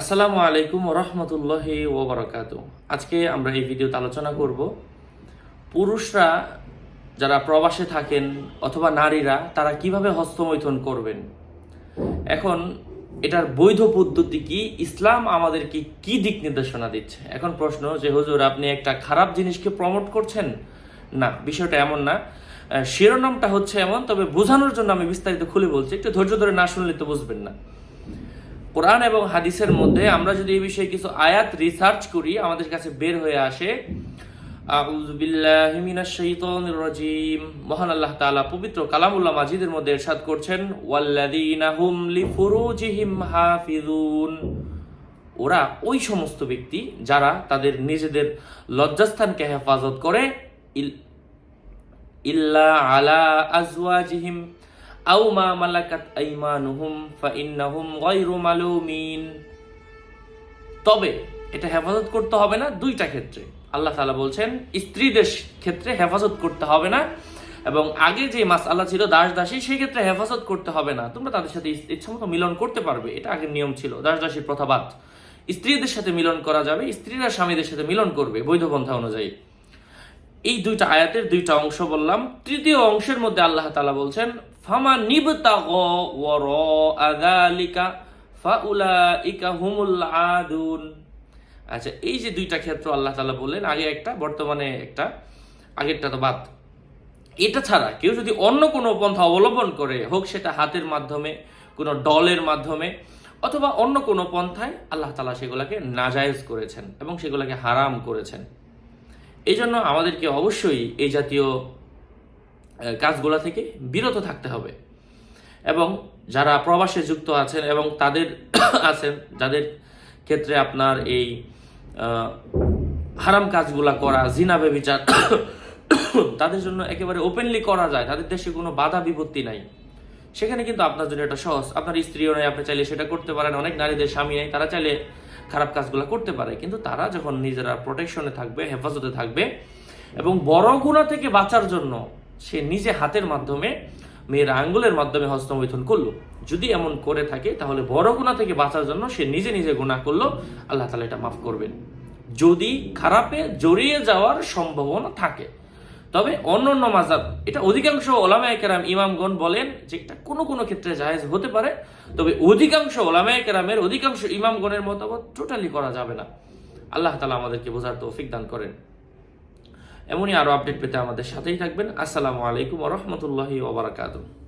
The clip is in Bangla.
আসসালামু আলাইকুম রহমতুল্লাহ ওবরাকাত। আজকে আমরা এই ভিডিওতে আলোচনা করব, পুরুষরা যারা প্রবাসে থাকেন অথবা নারীরা, তারা কীভাবে হস্তমৈথন করবেন? এখন এটার বৈধ পদ্ধতি কি? ইসলাম আমাদেরকে কি দিক নির্দেশনা দিচ্ছে? এখন প্রশ্ন যে, হুজুর, আপনি একটা খারাপ জিনিসকে প্রমোট করছেন? না, বিষয়টা এমন না। শিরোনামটা হচ্ছে এমন, তবে বোঝানোর জন্য আমি বিস্তারিত খুলে বলছি। একটু ধৈর্য ধরে না শুনলে তো বুঝবেন না। কোরআন এবং হাদিসের মধ্যে আমরা যদি এই বিষয়ে কিছু আয়াত রিসার্চ করি, আমাদের কাছে বের হয়ে আসে মহান আল্লাহ তাআলা পবিত্র কালামুল্লাহ মাজিদের মধ্যে ইরশাদ করছেন ওরা ওই সমস্ত ব্যক্তি যারা তাদের নিজেদের লজ্জাস্থানকে হেফাজত করে, ইল- ইল্লা আলা আজওয়াজিহিম আও মা মালাকাত আইমানুহুম ফাইন্নাহুম গায়রু মালুমিন। তবে এটা হেফাজত করতে হবে না দুইটা ক্ষেত্রে। আল্লাহ তাআলা বলছেন, স্ত্রীদের ক্ষেত্রে হেফাজত করতে হবে না এবং আগে যে মাস আল্লাহ ছিল দাস দাসী সেই ক্ষেত্রে হেফাজত করতে হবে না। তোমরা তাদের সাথে ইচ্ছামতো মিলন করতে পারবে, এটা আগের নিয়ম ছিল। দাস দাসীর প্রথাবাদ। স্ত্রীদের সাথে মিলন করা যাবে, স্ত্রীরা স্বামীদের সাথে মিলন করবে, বৈধ পন্থা অনুযায়ী। এই দুইটা আয়াতের দুইটা অংশ বললাম। তৃতীয় অংশের মধ্যে আল্লাহ তালা বলছেন ফামা নিবতাগ ওয়ার আযালিকা ফাউলাইকা হুমুল আদুন। আচ্ছা এই যে দুইটা ক্ষেত্র আল্লাহ তাআলা বললেন, আগে একটা, বর্তমানে একটা, আগেরটা তো বাদ। এটা ছাড়া কেউ যদি অন্য কোনো পন্থা অবলম্বন করে, হোক সেটা হাতের মাধ্যমে, কোনো ডলের মাধ্যমে, অথবা অন্য কোনো পন্থায়, আল্লাহ তাআলা সেগুলোকে নাজায়েজ করেছেন এবং সেগুলোকে হারাম করেছেন। এই জন্য আমাদেরকে অবশ্যই এই জাতীয় কাজগুলো থেকে বিরত থাকতে হবে। এবং যারা প্রবাসে যুক্ত আছেন এবং তাদের আছেন, যাদের ক্ষেত্রে আপনার এই হারাম কাজগুলা করা, জিনা বেবিচার তাদের জন্য একেবারে ওপেনলি করা যায়, তাদের দেশে কোনো বাধা বিপত্তি নাই। সেখানে কিন্তু আপনার জন্য এটা সহজ। আপনার স্ত্রীও নেই, আপনি চাইলে সেটা করতে পারেন, অনেক নারীদের স্বামী নেই, তারা চাইলে খারাপ কাজগুলো করতে পারে। কিন্তু তারা যখন নিজেরা প্রোটেকশনে থাকবে, হেফাজতে থাকবে, এবং বড় গুণা থেকে বাঁচার জন্য সে নিজে হাতের মাধ্যমে মেয়ের আঙ্গুলের মাধ্যমে হস্তমৈথুন করল। যদি এমন করে থাকে, তাহলে বড় গুণা থেকে বাঁচার জন্য সে নিজে নিজে গুণা করল। আল্লাহ তালা এটা মাফ করবেন। যদি খারাপে জড়িয়ে যাওয়ার সম্ভাবনা থাকে, তবে অন্য অন্য মাজাব এটা অধিকাংশ ওলামায় কেরাম, ইমামগণ বলেন যে এটা কোনো কোনো ক্ষেত্রে জায়েজ হতে পারে, তবে অধিকাংশ ওলামায় কেরামের অধিকাংশ ইমামগণের মতামত টোটালি করা যাবে না। আল্লাহ তালা আমাদেরকে বোঝার তৌফিক দান করেন। এমনই আরও আপডেট পেতে আমাদের সাথেই থাকবেন। আসসালামু আলাইকুম রহমতুল্লাহি ওবরাকাতুহ